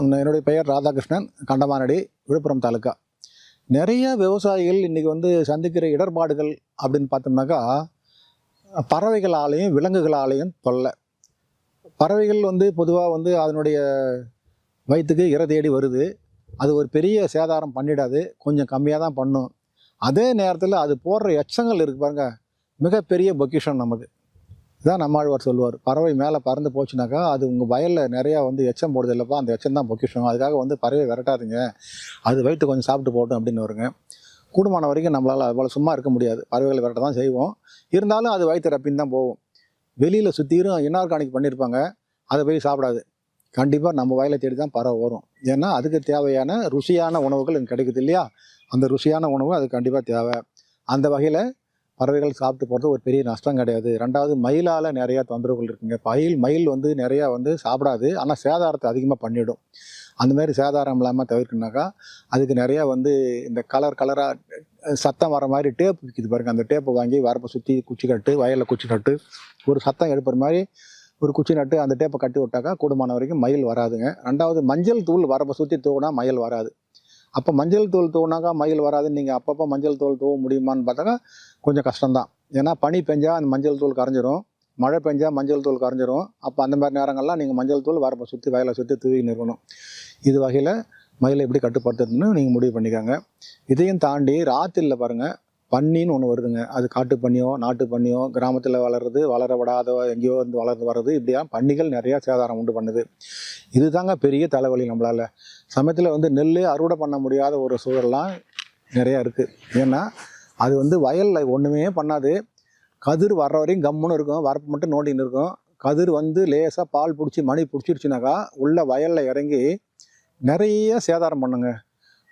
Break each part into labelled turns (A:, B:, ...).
A: என்னுடைய பெயர் ராதாகிருஷ்ணன் கண்டமானடி விழுப்புரம் தாலுக்கா நிறைய விவசாயிகள் இன்றைக்கி வந்து சந்திக்கிற இடர்பாடுகள் அப்படின்னு பார்த்தோம்னாக்கா பறவைகளாலேயும் விலங்குகளாலேயும் தொல்லை. பறவைகள் வந்து பொதுவாக வந்து அதனுடைய வயிற்றுக்கு இற தேடி வருது. அது ஒரு பெரிய சேதாரம் பண்ணிடாது. கொஞ்சம் கம்மியாக தான் பண்ணும். அதே நேரத்தில் அது போடுற எச்சங்கள் இருக்குது பாருங்கள் மிகப்பெரிய பொக்கிஷன் நமக்கு. இதான் நம்மாழ்வார் சொல்லுவார். பறவை மேலே பறந்து போச்சுனாக்கா அது உங்கள் வயலில் நிறையா வந்து எச்சம் போடுது இல்லைப்பா அந்த எச்சம் தான் பொக்கிஷம். அதுக்காக வந்து பறவை விரட்டாதீங்க. அது வயிற்று கொஞ்சம் சாப்பிட்டு போட்டோம் அப்படின்னு வருங்க. கூடுமான வரைக்கும் நம்மளால் அவ்வளோ சும்மா இருக்க முடியாது. பறவைகளை விரட்ட தான் செய்வோம். இருந்தாலும் அது வயிற்று ரப்பின்னு தான் போகும். வெளியில் சுற்றியும் இனார்கானிக் பண்ணியிருப்பாங்க அதை போய் சாப்பிடாது. கண்டிப்பாக நம்ம வயலை தேடி தான் பறவை வரும் ஏன்னா அதுக்கு தேவையான ருசியான உணவுகள் எனக்கு கிடைக்குது இல்லையா? அந்த ருசியான உணவு அது கண்டிப்பாக தேவை. அந்த வகையில் பறவைகள் சாப்பிட்டு போகிறது ஒரு பெரிய நஷ்டம் கிடையாது. ரெண்டாவது மயிலால் நிறையா தொந்தரவுகள் இருக்குங்க. மயில் மயில் வந்து நிறையா வந்து சாப்பிடாது. ஆனால் சேதாரத்தை அதிகமாக பண்ணிவிடும் அந்த மாதிரி சேதாரம் இல்லாமல் தவிர்க்கணுனாக்கா அதுக்கு நிறையா வந்து இந்த கலர் கலராக சத்தம் வர மாதிரி டேப் விற்கிது பாருங்க. அந்த டேப்பை வாங்கி வரப்பை சுற்றி குச்சி கட்டு வயலில் குச்சி நட்டு ஒரு சத்தம் எழுப்புற மாதிரி ஒரு குச்சி நட்டு அந்த டேப்பை கட்டி விட்டாக்கா கூடுமான வரைக்கும் மயில் வராதுங்க. ரெண்டாவது மஞ்சள் தூள் வரப்பை சுற்றி தூவினா மயில் வராது. அப்போ மஞ்சள் தூள் தூவினாக்கா மயில் வராதுன்னு நீங்கள் அப்பப்போ மஞ்சள் தூள் தூவ முடியுமான்னு பார்த்தாக்கா கொஞ்சம் கஷ்டம்தான். ஏன்னா பனி பெஞ்சால் அந்த மஞ்சள் தூள் கரைஞ்சிரும். மழை பெஞ்சால் மஞ்சள் தூள் கரைஞ்சிரும். அப்போ அந்த மாதிரி நேரங்கள்லாம் நீங்கள் மஞ்சள் தூள் வரப்போ சுற்றி வயலை சுற்றி தூவி இருக்கணும் இது வகையில் மயிலை எப்படி கட்டுப்படுத்துறதுன்னு நீங்கள் முடிவு பண்ணிக்கோங்க. இதையும் தாண்டி ராத்திரியில் பாருங்கள் பன்னின்னு ஒன்று வருதுங்க. அது காட்டு பன்னியோ நாட்டு பன்னியோ கிராமத்தில் வளருது வளர விடாத எங்கேயோ வந்து வளர்ந்து வர்றது இப்படியா பன்னிகள் நிறையா சேதாரம் உண்டு பண்ணுது. இது தாங்க பெரிய தலைவலி நம்மளால். சமயத்தில் வந்து நெல் அறுவடை பண்ண முடியாத ஒரு சூழல்லாம் நிறையா இருக்குது ஏன்னா அது வந்து வயலில் ஒன்றுமே பண்ணாது. கதிர் வர்ற வரையும் கம்முன்னு இருக்கும். வரப்பு மட்டும் நோண்டின்னு இருக்கும். கதிர் வந்து லேசாக பால் பிடிச்சி மணி பிடிச்சிருச்சுனாக்கா உள்ள வயலில் இறங்கி நிறைய சேதாரம் பண்ணுங்க.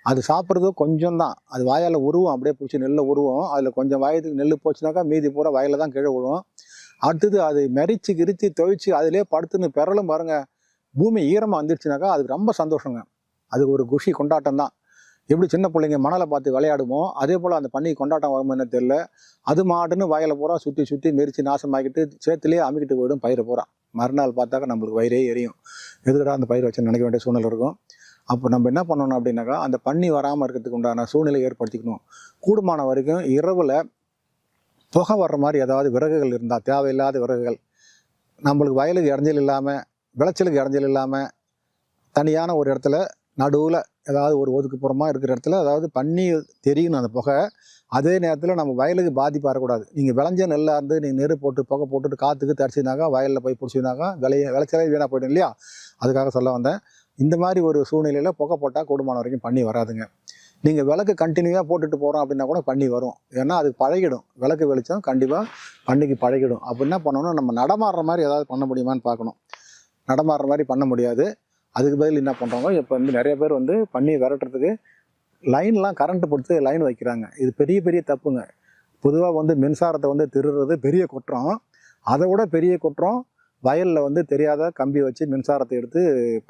A: அது சாப்பிட்றது கொஞ்சம் தான் அது வாயால் உருவம் அப்படியே பிடிச்சி நெல்லை உருவம். அதில் கொஞ்சம் வயதுக்கு நெல் போச்சுனாக்கா மீதி பூரா வயலில் தான் கீழே விழுவும் அடுத்தது அது மெரிச்சு கிரிச்சு துவைச்சு அதிலே படுத்துன்னு பிறலும் பாருங்க. பூமி ஈரமாக வந்துருச்சுனாக்கா அதுக்கு ரொம்ப சந்தோஷங்க. அது ஒரு குஷி கொண்டாட்டம் தான். எப்படி சின்ன பிள்ளைங்க மணலை பார்த்து விளையாடுமோ அதே போல் அந்த பண்ணி கொண்டாட்டம் வருமோ என்ன தெரியல. அது மாட்டுன்னு வயலை பூரா சுற்றி சுற்றி மெரிச்சு நாசமாக்கிட்டு சேத்துலேயே அமைக்கிட்டு போயிடும் பயிரை பூரா. மறுநாள் பார்த்தாக்கா நம்மளுக்கு வயிறே எரியும். எதுக்கடா அந்த பயிர் வச்சு நினைக்க வேண்டிய சூழ்நிலை இருக்கும். அப்போ நம்ம என்ன பண்ணணும் அப்படின்னாக்கா அந்த பண்ணி வராமல் இருக்கிறதுக்கு உண்டான சூழ்நிலை ஏற்படுத்திக்கணும். கூடுமான வரைக்கும் இரவில் புகை வர்ற மாதிரி ஏதாவது விறகுகள் இருந்தால் தேவையில்லாத விறகுகள் நம்மளுக்கு வயலுக்கு இடைஞ்சல் இல்லாமல் விளைச்சலுக்கு இடைஞ்சல் இல்லாமல் தனியான ஒரு இடத்துல நடுவில் ஏதாவது ஒரு ஒதுக்குப்புறமாக இருக்கிற இடத்துல அதாவது பண்ணி தெரியணும் அந்த புகை அதே நேரத்தில் நம்ம வயலுக்கு பாதிப்பாக இருக்கக்கூடாது நீங்கள் விளைஞ்ச நெல்லாக இருந்து நீங்கள் நெரு போட்டு புகை போட்டுட்டு காற்றுக்கு தரிச்சினாக்கா வயலில் போய் பிடிச்சினாக்கா விளைய விளைச்சலே வீணாக போயிடும் இல்லையா? அதுக்காக சொல்ல வந்தேன். இந்த மாதிரி ஒரு சூழ்நிலையில் புகை போட்டால் கூடுமான வரைக்கும் பண்ணி வராதுங்க. நீங்கள் விளக்கு கண்டினியூவாக போட்டுட்டு போகிறோம் அப்படின்னா கூட பண்ணி வரும். ஏன்னா அது பழகிடும். விளக்கு வெளிச்சம் கண்டிப்பாக பண்ணிக்கு பழகிடும். அப்படின்னா என்ன பண்ணணும்? நம்ம நடமாடுற மாதிரி ஏதாவது பண்ண முடியுமான்னு பார்க்கணும். நடமாடுற மாதிரி பண்ண முடியாது. அதுக்கு பதில் என்ன பண்ணுறாங்க இப்போ வந்து நிறைய பேர் வந்து பண்ணி விரட்டுறதுக்கு லைன்லாம் கரண்ட்டு கொடுத்து லைன் வைக்கிறாங்க. இது பெரிய பெரிய தப்புங்க. பொதுவாக வந்து மின்சாரத்தை வந்து திருடுறது பெரிய குற்றம். அதை விட பெரிய குற்றம் வயலில் வந்து தெரியாத கம்பி வச்சு மின்சாரத்தை எடுத்து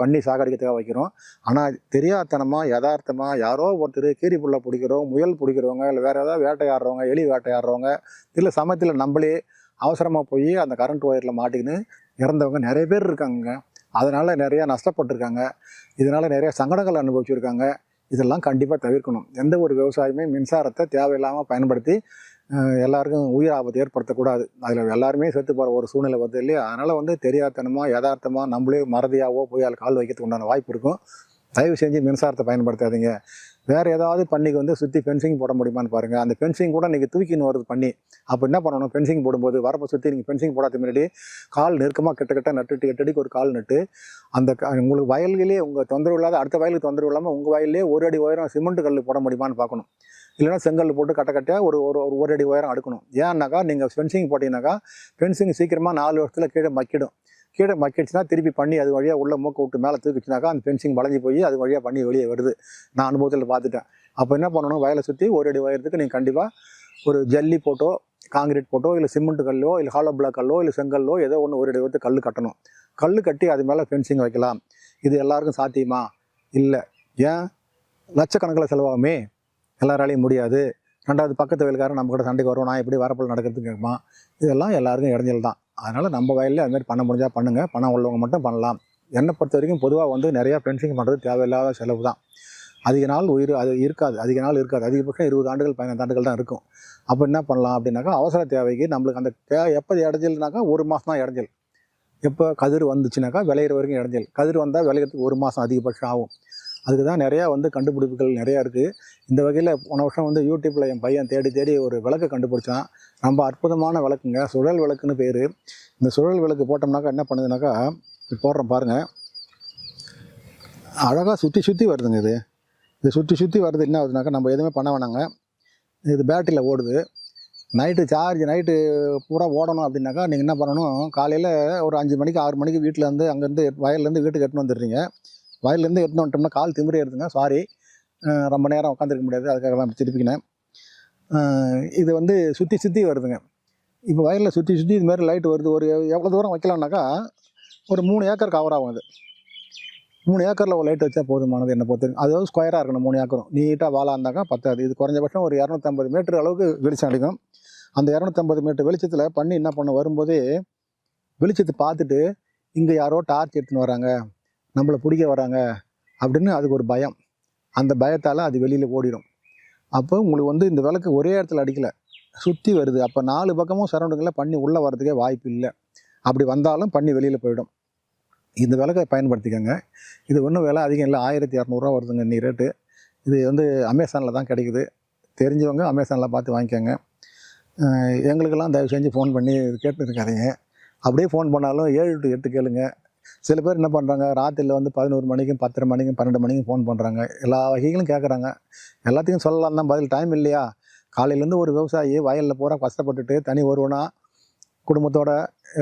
A: பண்ணி சாகடிக்கிறதுக்காக வைக்கிறோம். ஆனால் தெரியாதனமாக யதார்த்தமாக யாரோ ஒருத்தர் கீரி புள்ள பிடிக்கிறோம் முயல் பிடிக்கிறவங்க இல்லை வேறு ஏதாவது வேட்டையாடுறவங்க எலி வேட்டையாடுறவங்க இல்லை சமயத்தில் நம்மளே அவசரமாக போய் அந்த கரண்ட் ஒயரில் மாட்டிக்கின்னு இறந்தவங்க நிறைய பேர் இருக்காங்க அதனால் நிறையா நஷ்டப்பட்டிருக்காங்க. இதனால் நிறைய சங்கடங்கள் அனுபவிச்சிருக்காங்க. இதெல்லாம் கண்டிப்பாக தவிர்க்கணும். எந்த ஒரு விவசாயமே மின்சாரத்தை தேவையில்லாமல் பயன்படுத்தி எல்லாருக்கும் உயிர் ஆபத்து ஏற்படுத்தக்கூடாது. அதில் எல்லாருமே செத்து போகிற ஒரு சூழ்நிலை வருது இல்லையா? அதனால் வந்து தெரியாதனமாக யதார்த்தமாக நம்மளே மறதியாவோ போய் அதில் கால் வைக்கிறதுக்கு உண்டான வாய்ப்பு இருக்கும். தயவு செஞ்சு மின்சாரத்தை பயன்படுத்தாதீங்க. வேறு ஏதாவது பண்ணிக்கு வந்து சுற்றி ஃபென்சிங் போட முடியுமான்னு பாருங்கள் அந்த ஃபென்சிங் கூட நீங்கள் தூக்கின்னு வருது பண்ணி அப்போ என்ன பண்ணணும்? ஃபென்சிங் போடும்போது வரப்போ சுற்றி நீங்கள் ஃபென்சிங் போடாத முன்னாடி கால் நெருக்கமாக கிட்ட கிட்ட நட்டுட்டு எட்டடிக்கு ஒரு கால் நட்டு அந்த உங்களுக்கு வயல்களே உங்கள் தொந்தரவு இல்லாத அடுத்த வயலுக்கு தொந்தரவு இல்லாமல் உங்கள் வயல்லே ஒரு அடி உயரம் சிமெண்ட் கல் போட முடியுமான்னு பார்க்கணும். இல்லைன்னா செங்கல் போட்டு கட்ட கட்டையாக ஒரு ஒரு ஒரு ஒரு அடி உயரம் அடுக்கணும். ஏன்னாக்கா நீங்கள் ஃபென்சிங் போட்டிங்கனாக்கா ஃபென்சிங் சீக்கிரமாக நாலு வருஷத்தில் கீழே மக்கிடும். கீழே மக்கிடுச்சுன்னா திருப்பி பண்ணி அது வழியாக உள்ள மூக்க விட்டு மேலே தூக்கிச்சுனாக்கா அந்த ஃபென்சிங் வளைஞ்சி போய் அது வழியாக பண்ணி வெளியே வருது. நான் அனுபவத்தில் பார்த்துட்டேன். அப்போ என்ன பண்ணணும்? வயலை சுற்றி ஒரு அடி உயரத்துக்கு நீங்கள் கண்டிப்பாக ஒரு ஜல்லி போட்டோ காங்கிரீட் போட்டோ இல்லை சிமெண்ட் கல்லோ இல்லை ஹாலோ பிளாக் கல்லோ இல்லை செங்கல்லோ ஏதோ ஒன்று ஒரு அடி உயரத்துக்கு கல் கட்டணும். கல் கட்டி அது மேலே ஃபென்சிங் வைக்கலாம். இது எல்லாருக்கும் சாத்தியமா? இல்லை. ஏன்? லட்சக்கணக்கில் செலவாகுமே. எல்லாராலையும் முடியாது. ரெண்டாவது பக்கத்து வயலுக்காரன் நம்ம கூட சண்டைக்கு வருவோம் நான் எப்படி வரப்பில் நடக்கிறதுக்கு கேட்குமா இதெல்லாம் எல்லாருக்கும் இடைஞ்சல் தான். அதனால் நம்ம வயலில் அதுமாதிரி பண்ண முடிஞ்சால் பண்ணுங்கள் பணம் உள்ளவங்க மட்டும் பண்ணலாம். என்னை பொறுத்த வரைக்கும் பொதுவாக வந்து நிறையா ஃபென்சிங் பண்ணுறது தேவையில்லாத செலவு தான். அதிக நாள் உயிர் அது இருக்காது. அதிக நாள் இருக்காது. அதிகபட்சம் இருபது ஆண்டுகள் பதினைந்து ஆண்டுகள் தான் இருக்கும். அப்போ என்ன பண்ணலாம் அப்படின்னாக்கா அவசர தேவைக்கு நம்மளுக்கு அந்த தே எப்போ இடைஞ்சல்னாக்கா ஒரு மாதம் தான் இடைஞ்சல். எப்போ கதிர் வந்துச்சுனாக்கா விளையிற வரைக்கும் இடைஞ்சல். கதிர் வந்தால் விளையிறதுக்கு ஒரு மாதம் அதிகபட்சம் ஆகும். அதுக்கு தான் நிறையா வந்து கண்டுபிடிப்புகள் நிறையா இருக்குது இந்த வகையில் போன வருஷம் வந்து யூடியூப்பில் என் பையன் தேடி தேடி ஒரு விளக்கு கண்டுபிடிச்சான். ரொம்ப அற்புதமான விளக்குங்க. சுழல் விளக்குன்னு பேர். இந்த சுழல் விளக்கு போட்டோம்னாக்கா என்ன பண்ணுதுனாக்கா போடுறோம் பாருங்கள் அழகாக சுற்றி சுற்றி வருதுங்க இது. இது சுற்றி சுற்றி வருது என்ன ஆகுதுனாக்கா நம்ம எதுவுமே பண்ண வேணாங்க. இது பேட்டரியில் ஓடுது. நைட்டு சார்ஜ் நைட்டு பூரா ஓடணும் அப்படின்னாக்கா நீங்கள் என்ன பண்ணணும் காலையில் ஒரு அஞ்சு மணிக்கு ஆறு மணிக்கு வீட்டிலேருந்து அங்கேருந்து வயல்லேருந்து வீட்டுக்கு எட்டுன்னு வந்துடுறீங்க. வயல்லேருந்து எடுத்துன்னு வந்துட்டோம்னா கால் திமிரி எடுத்துங்க சாரி ரொம்ப நேரம் உட்காந்துருக்க முடியாது. அதுக்காக தான் திருப்பிக்கினேன் இது வந்து சுற்றி சுற்றி வருதுங்க. இப்போ வயலில் சுற்றி சுற்றி இதுமாரி லைட் வருது. ஒரு எவ்வளோ தூரம் வைக்கலாம்னாக்கா ஒரு மூணு ஏக்கர் கவர் ஆகும் அது. மூணு ஏக்கரில் ஒரு லைட் வச்சா போதுமானது என்ன பொறுத்து அதாவது ஸ்கொயராக இருக்கணும் மூணு ஏக்கரும். நீட்டாக வாழா இருந்தாக்கா பத்தாது. இது குறைஞ்சபட்சம் ஒரு இரநூத்தம்பது மீட்டர் அளவுக்கு வெளிச்சம் அடிக்கும் அந்த இரநூத்தம்பது மீட்டர் வெளிச்சத்தில் பண்ணி என்ன பண்ண வரும்போதே வெளிச்சத்தை பார்த்துட்டு இங்கே யாரோ டார்ச் எடுத்துன்னு வராங்க. நம்மளை பிடிக்க வராங்க அப்படின்னு அதுக்கு ஒரு பயம். அந்த பயத்தால் அது வெளியில் ஓடிடும். அப்போ உங்களுக்கு வந்து இந்த விளக்கு ஒரே இடத்துல அடிக்கலை. சுற்றி வருது. அப்போ நாலு பக்கமும் சரௌண்டிங்கில் பண்ணி உள்ளே வர்றதுக்கே வாய்ப்பு இல்லை. அப்படி வந்தாலும் பண்ணி வெளியில் போயிடும். இந்த விளக்கை பயன்படுத்திக்கோங்க. இது ஒன்றும் விலை அதிகம் இல்லை. ஆயிரத்தி இரநூறுவா வருதுங்க இன்னி ரேட்டு இது வந்து அமேசானில் தான் கிடைக்குது. தெரிஞ்சவங்க அமேசானில் பார்த்து வாங்கிக்கோங்க. எங்களுக்கெல்லாம் தயவு செஞ்சு ஃபோன் பண்ணி கேட்டுருக்காதீங்க. அப்படியே ஃபோன் பண்ணாலும் ஏழு டு எட்டு கேளுங்க. சில பேர் என்ன பண்ணுறாங்க ராத்திரியில் வந்து பதினோரு மணிக்கும் பத்தரை மணிக்கும் பன்னெண்டு மணிக்கும் ஃபோன் பண்ணுறாங்க எல்லா வகைகளும் கேட்குறாங்க எல்லாத்தையும் சொல்லலாம் தான் பதில் டைம் இல்லையா? காலையிலேருந்து ஒரு விவசாயி வயலில் பூரா கஷ்டப்பட்டுட்டு தனி ஒருவனா குடும்பத்தோட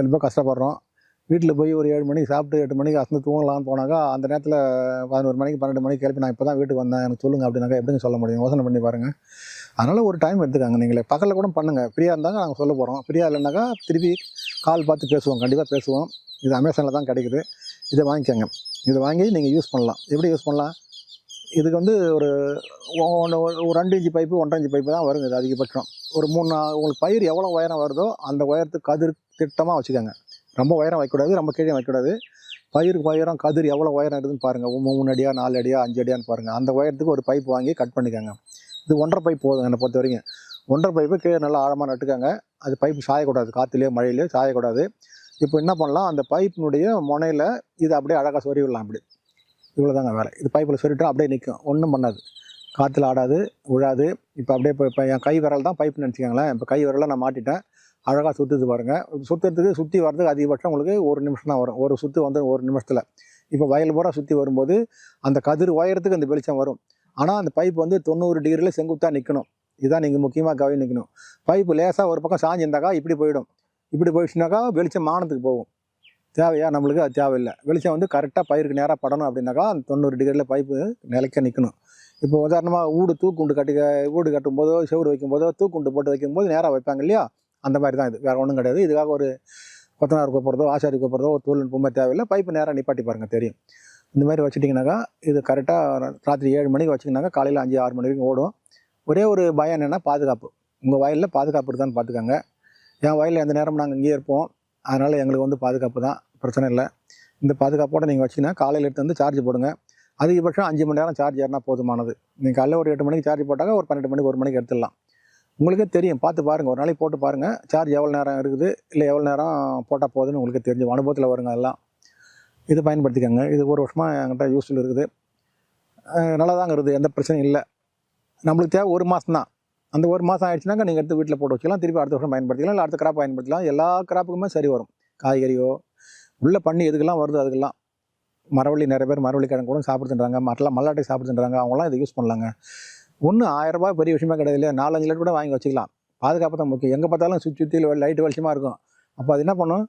A: ரொம்ப கஷ்டப்படுறோம். வீட்டில் போய் ஒரு ஏழு மணிக்கு சாப்பிட்டு எட்டு மணிக்கு அசந்து தூங்கலாம்னு போனாக்கா அந்த நேரத்தில் பதினோரு மணிக்கு பன்னெண்டு மணிக்கு கிளப்பி நான் இப்போ தான் வீட்டுக்கு வந்தேன் எனக்கு சொல்லுங்கள் அப்படின்னாக்கா எப்படின்னு சொல்ல முடியும்? யோசனை பண்ணி பாருங்கள் அதனால் ஒரு டைம் எடுத்துக்காங்க நீங்களே. பக்கத்தில் கூட பண்ணுங்கள் ஃப்ரீயாக இருந்தாங்க நாங்கள் சொல்ல போகிறோம் ஃப்ரீயாக இல்லைனாக்கா திருப்பி கால் பார்த்து பேசுவோம். கண்டிப்பாக பேசுவோம். இது அமேசானில் தான் கிடைக்குது. இதை வாங்கிக்கோங்க. இதை வாங்கி நீங்கள் யூஸ் பண்ணலாம். எப்படி யூஸ் பண்ணலாம்? இதுக்கு வந்து ஒரு ஒன்று ஒரு ரெண்டு இன்ச்சு பைப்பு ஒன்றரை இன்ச்சு பைப்பு தான் வருங்க இது அதிகபட்சம். ஒரு மூணு உங்களுக்கு பயிர் எவ்வளோ உயரம் வருதோ அந்த உயரத்துக்கு கதிர் திட்டமாக வச்சுக்கோங்க. ரொம்ப உயரம் வைக்கக்கூடாது ரொம்ப கீழே வைக்கக்கூடாது. பயிருக்கு உயரம் கதிர் எவ்வளோ உயரம் இருக்குதுன்னு பாருங்கள் மூணு அடியா நாலு அடியா அஞ்சு அடியான்னு பாருங்கள் அந்த உயரத்துக்கு ஒரு பைப் வாங்கி கட் பண்ணிக்கோங்க. இது ஒன்றரை பைப் போதும் என்னை பொறுத்த வரைக்கும் ஒன்றரை பைப்பு கீழே நல்லா ஆழமாக நட்டுக்கோங்க. அது பைப்பு சாயக்கூடாது காற்றுலையோ மழையிலையோ சாயக்கூடாது. இப்போ என்ன பண்ணலாம்? அந்த பைப்பினுடைய முனையில் இது அப்படியே அழகாக சொறி விடலாம் அப்படி. இவ்வளோதாங்க வேலை. இது பைப்பில் சொருட்டா அப்படியே நிற்கும் ஒன்றும் பண்ணாது. காற்றுல ஆடாது விழாது இப்போ அப்படியே இப்போ இப்போ என் கை விரல் தான் பைப்னு நினச்சிக்கோங்களேன். இப்போ கை விரலை நான் மாட்டிட்டேன். அழகாக சுற்றுது பாருங்கள் சுற்றுறதுக்கு சுற்றி வர்றதுக்கு அதிகபட்சம் உங்களுக்கு ஒரு நிமிஷம் தான் வரும். ஒரு சுற்று வந்து ஒரு நிமிஷத்தில். இப்போ வயல் பூரா சுற்றி வரும்போது அந்த கதிர் உயரத்துக்கு அந்த வெளிச்சம் வரும். ஆனால் அந்த பைப் வந்து தொண்ணூறு டிகிரியில் செங்குத்தாக நிற்கணும் இதுதான் நீங்கள் முக்கியமாக கவனிக்கணும். நிற்கணும் பைப்பு லேசாக ஒரு பக்கம் சாஞ்சிருந்தாக்கா இப்படி போயிடும். இப்படி போயிடுச்சுனாக்கா வெளிச்சம் மானத்துக்கு போகும். தேவையா? நம்மளுக்கு அது தேவையில்லை. வெளிச்சம் வந்து கரெக்டாக பயிருக்கு நேராக படணும் அப்படின்னாக்கா அந்த தொண்ணூறு டிகிரியில் பைப்பு நிலைக்க நிற்கணும். இப்போ உதாரணமாக ஊடு தூக்குண்டு கட்டி வீடு கட்டும்போதோ செவுரு வைக்கும்போதோ தூக்குண்டு போட்டு வைக்கும்போது நேராக வைப்பாங்க இல்லையா? அந்த மாதிரி தான் இது. வேறு ஒன்றும் கிடையாது. இதுக்காக ஒரு கொத்தனார் கூப்பிட்றதோ ஆசாரி கூப்பிட்றதோ ஒரு தொழில்நுட்பமே தேவையில்லை. பைப்பு நேராக நிப்பாட்டி பாருங்கள் தெரியும். இந்த மாதிரி வச்சுட்டிங்கனாக்கா இது கரெக்டாக ராத்திரி ஏழு மணிக்கு வச்சிங்கனாக்கா காலையில் அஞ்சு ஆறு மணி வரைக்கும் ஓடும். ஒரே ஒரு பயம் என்னென்னா பாதுகாப்பு. உங்கள் வயலில் பாதுகாப்பு இருக்கான்னு பார்த்துக்கோங்க. என் வயலில் எந்த நேரமும் நாங்கள் இங்கேயே இருப்போம். அதனால் எங்களுக்கு வந்து பாதுகாப்பு தான். பிரச்சனை இல்லை. இந்த பாதுகாப்போடு நீங்கள் வச்சிங்கன்னா காலையில் எடுத்து வந்து சார்ஜ் போடுங்க. அதிகபட்சம் அஞ்சு மணி நேரம் சார்ஜ் ஏறினா போதுமானது. நீங்கள் காலையில் ஒரு எட்டு மணிக்கு சார்ஜ் போட்டாங்க ஒரு பன்னெண்டு மணிக்கு ஒரு மணிக்கு எடுத்துடலாம். உங்களுக்கே தெரியும். பார்த்து பாருங்கள் ஒரு நாளைக்கு போட்டு பாருங்கள் சார்ஜ் எவ்வளோ நேரம் இருக்குது? இல்லை எவ்வளோ நேரம் போட்டால் போகுதுன்னு உங்களுக்கு தெரிஞ்சு அனுபவத்தில் வருங்க எல்லாம் இது பயன்படுத்திக்கோங்க. இது ஒரு வருஷமாக என்கிட்ட யூஸ்ஃபுல் இருக்குது. நல்லா தாங்க இருக்குது. எந்த பிரச்சனையும் இல்லை. நம்மளுக்கு தேவை ஒரு மாதம் தான் அந்த ஒரு மாதம் ஆயிடுச்சுனாக்கா நீங்கள் எடுத்து வீட்டில் போட்டு வச்சுக்கலாம். திருப்பி அடுத்த வருஷம் பயன்படுத்திக்கலாம். இல்லை அடுத்த கிராப் பயன்படுத்தலாம் எல்லா கிராப்புக்குமே சரி வரும். காய்கறியோ உள்ள பண்ணி எதுக்கெல்லாம் வருது அதுக்கெல்லாம். மரவள்ளி நிறைய பேர் மரவள்ளி கிழங்கு கூட சாப்பிடுதுன்றாங்க மற்றலாம் மல்லாட்டை சாப்பிடுதுன்றாங்க அவங்களாம் இதை யூஸ் பண்ணலாங்க. ஒன்று ஆயிரம் ரூபாய் பெரிய விஷயமா கிடையாது இல்லையா? நாலஞ்சு லிட்டர் கூட வாங்கி வச்சுக்கலாம். பாதுகாப்பு தான் முக்கியம். எங்கே பார்த்தாலும் சுற்றி சுற்றி லைட் வெளிச்சமாக இருக்கும். அப்போ அது என்ன பண்ணும்?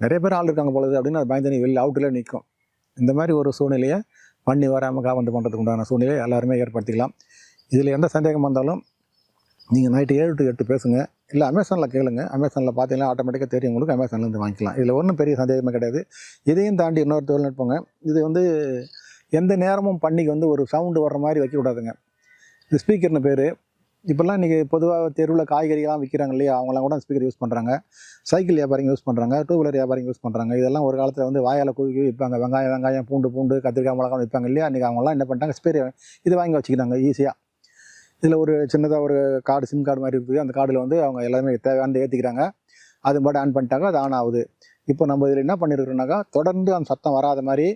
A: நிறைய பேர் ஆள் இருக்காங்க பொழுது அப்படின்னு அது பயந்து வெளியில் அவுட்டில் நிற்கும் இந்த மாதிரி ஒரு சூழ்நிலையை பண்ணி வராமல் காவந்து பண்ணுறதுக்கு உண்டான சூழ்நிலையை எல்லாருமே ஏற்படுத்திக்கலாம். இதில் எந்த சந்தேகம் வந்தாலும் நீங்கள் நைட்டு ஏழு டு எட்டு பேசுங்க. இல்லை அமேசானில் கேளுங்க. அமேசானில் பார்த்தீங்கன்னா ஆட்டோமேட்டிக்காக தெரியும் உங்களுக்கு. அமேசான்லேருந்து வாங்கிக்கலாம். இதில் ஒன்றும் பெரிய சந்தேகமே கிடையாது. இதையும் தாண்டி இன்னொரு தொழில்நுட்பங்க இது வந்து எந்த நேரமும் பண்ணிக்கு வந்து ஒரு சவுண்டு வர்ற மாதிரி வைக்கக்கூடாதுங்க. இது ஸ்பீக்கர்னு பேர். இப்போல்லாம் இன்றைக்கி பொதுவாக தெருவில் காய்கறிகள்லாம் விற்கிறாங்க இல்லையா? அவங்களாம் கூட ஸ்பீக்கர் யூஸ் பண்ணுறாங்க சைக்கிள் வியாபாரிங்க யூஸ் பண்ணுறாங்க டூ வீலர் வியாபாரிங்க யூஸ் பண்ணுறாங்க இதெல்லாம் ஒரு காலத்தில் வந்து வாயால் குவிக்கி விற்பாங்க வெங்காயம் வெங்காயம் பூண்டு பூண்டு கத்திரிக்காய் மிளகாய் விற்பாங்க இல்லையா? இன்றைக்கி அவங்களாம் என்ன பண்ணிட்டாங்க? ஸ்பீக்கர் இது வாங்கி வச்சுக்கிறாங்க ஈஸியாக இதில் ஒரு சின்னதாக ஒரு கார்டு சிம் கார்டு மாதிரி இருக்குது. அந்த கார்டில் வந்து அவங்க எல்லாமே தேவையானது ஏற்றிக்கிறாங்க அது மட்டும் ஆன் பண்ணிட்டாங்க அது ஆன் ஆகுது. இப்போ நம்ம இதில் என்ன பண்ணியிருக்கிறோம்னாக்கா தொடர்ந்து அந்த சத்தம் வராத மாதிரி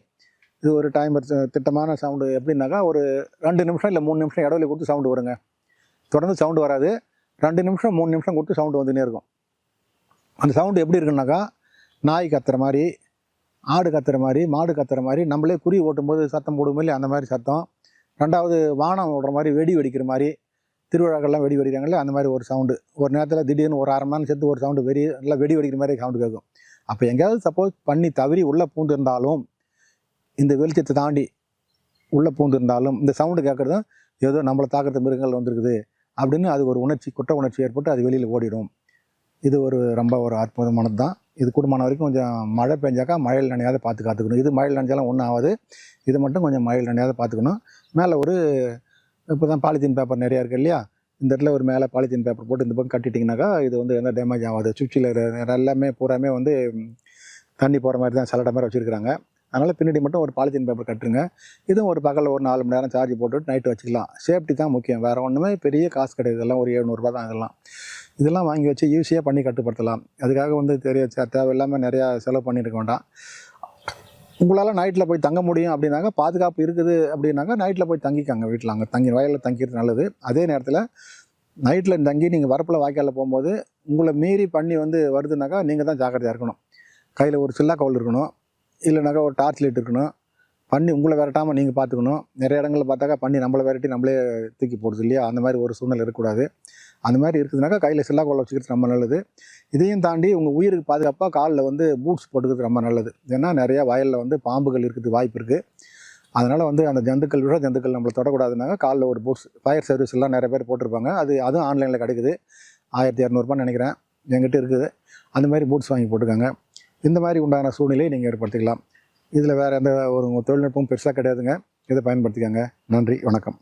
A: இது ஒரு டைம் திட்டமான சவுண்டு எப்படின்னாக்கா ஒரு ரெண்டு நிமிஷம் இல்லை மூணு நிமிஷம் இடைவெளி கொடுத்து சவுண்டு வருங்க. தொடர்ந்து சவுண்டு வராது. ரெண்டு நிமிஷம் மூணு நிமிஷம் கொடுத்து சவுண்டு வந்துனே இருக்கும். அந்த சவுண்டு எப்படி இருக்குன்னாக்கா நாய் கத்துற மாதிரி ஆடு கத்துற மாதிரி மாடு கத்துற மாதிரி நம்மளே குறி ஓட்டும்போது சத்தம் போடுவோம் இல்லையா அந்த மாதிரி சத்தம். ரெண்டாவது வானம் விடுற மாதிரி வெடி வெடிக்கிற மாதிரி திருவிழாக்கள்லாம் வெடி வெடிக்கிறாங்களே அந்த மாதிரி ஒரு சவுண்டு ஒரு நேரத்தில் திடீர்னு ஒரு அரை மணி நேரம் சேர்த்து ஒரு சவுண்டு வெடி நல்லா வெடி வெடிக்கிற மாதிரி சவுண்டு கேட்கும். அப்போ எங்கேயாவது சப்போஸ் பண்ணி தவறி உள்ளே பூந்து இருந்தாலும் இந்த வெளிச்சத்தை தாண்டி உள்ளே பூந்து இருந்தாலும் இந்த சவுண்டு கேட்குறதும் ஏதோ நம்மளை தாக்குறது மிருகங்கள் வந்திருக்குது அப்படின்னு அது ஒரு உணர்ச்சி குற்ற உணர்ச்சி ஏற்பட்டு அது வெளியில் ஓடிடும். இது ஒரு ரொம்ப ஒரு அற்புதமானது தான் இது கூடுமான வரைக்கும் கொஞ்சம் மழை பெஞ்சாக்கா மழையில் நனையாத பார்த்து காத்துக்கணும் இது மழையில் நனைஞ்சாலும் ஒன்றும் ஆகாது. இது மட்டும் கொஞ்சம் மயில் நனையாத பார்த்துக்கணும். மேலே ஒரு இப்போ தான் பாலித்தீன் பேப்பர் நிறையா இருக்குது இல்லையா? இந்த இடத்துல ஒரு மேலே பாலித்தீன் பேப்பர் போட்டு இந்த பக்கம் கட்டிட்டிங்கனாக்கா இது வந்து எந்த டேமேஜ் ஆகாது. சுவிட்சில் எல்லாமே பூராமே வந்து தண்ணி போகிற மாதிரி தான் சலடை மாதிரி வச்சுருக்காங்க அதனால் பின்னாடி மட்டும் ஒரு பாலித்தீன் பேப்பர் கட்டுருங்க. இதுவும் ஒரு பகலில் ஒரு நாலு மணி நேரம் சார்ஜ் போட்டுட்டு நைட்டு வச்சுக்கலாம். சேஃப்டி தான் முக்கியம். வேறு ஒன்றுமே பெரிய காசு கிடையாது. இதெல்லாம் ஒரு எழுநூறுபா தான் இதெல்லாம். இதெல்லாம் வாங்கி வச்சு ஈஸியாக பண்ணி கட்டுப்படுத்தலாம். அதுக்காக வந்து தெரிய சே- தேவையில்லாமல் நிறையா செலவு பண்ணியிருக்க வேண்டாம். உங்களால் நைட்டில் போய் தங்க முடியும் அப்படின்னாங்க. பாதுகாப்பு இருக்குது அப்படின்னாக்கா நைட்டில் போய் தங்கிக்காங்க வீட்டில் அங்கே தங்கி வயலில் தங்கிறது நல்லது. அதே நேரத்தில் நைட்டில் தங்கி நீங்கள் வரப்பில் வாய்க்காலில் போகும்போது உங்களை மீறி பண்ணி வந்து வருதுனாக்கா நீங்கள் தான் ஜாக்கிரதையாக இருக்கணும். கையில் ஒரு சில்லா கவுல் இருக்கணும். இல்லைனாக்கா ஒரு டார்ச் லைட் இருக்கணும். பண்ணி உங்களை விரட்டாமல் நீங்கள் பார்த்துக்கணும் நிறைய இடங்களில் பார்த்தாக்கா பண்ணி நம்மளை விரட்டி நம்மளே தூக்கி போடுது இல்லையா? அந்த மாதிரி ஒரு சூழ்நிலை இருக்கக்கூடாது. அந்த மாதிரி இருக்குதுனாக்கா கையில் சில்லா கோலை வச்சுக்கிறது ரொம்ப நல்லது. இதையும் தாண்டி உங்கள் உயிருக்கு பாதுகாப்பாக காலில் வந்து பூட்ஸ் போட்டுக்கிறது ரொம்ப நல்லது. ஏன்னா நிறையா வயலில் வந்து பாம்புகள் இருக்குது வாய்ப்பு இருக்குது அதனால் வந்து அந்த ஜந்துக்கள் விட ஜந்துக்கள் நம்மளை தொடக்கூடாதுனாக்கா காலில் ஒரு பூட்ஸ் ஃபயர் சர்வீஸ் எல்லாம் நிறைய பேர் போட்டிருப்பாங்க. அது அதுவும் ஆன்லைனில் கிடைக்குது. ஆயிரத்தி இரநூறுபான்னு நினைக்கிறேன். என்கிட்ட இருக்குது. அந்த மாதிரி பூட்ஸ் வாங்கி போட்டுக்கோங்க. இந்த மாதிரி உண்டான சூழ்நிலையை நீங்கள் ஏற்படுத்திக்கலாம். இதில் வேறு எந்த ஒரு தொழில்நுட்பம் பெருசாக கிடையாதுங்க. இதை பயன்படுத்திக்கோங்க. நன்றி. வணக்கம்.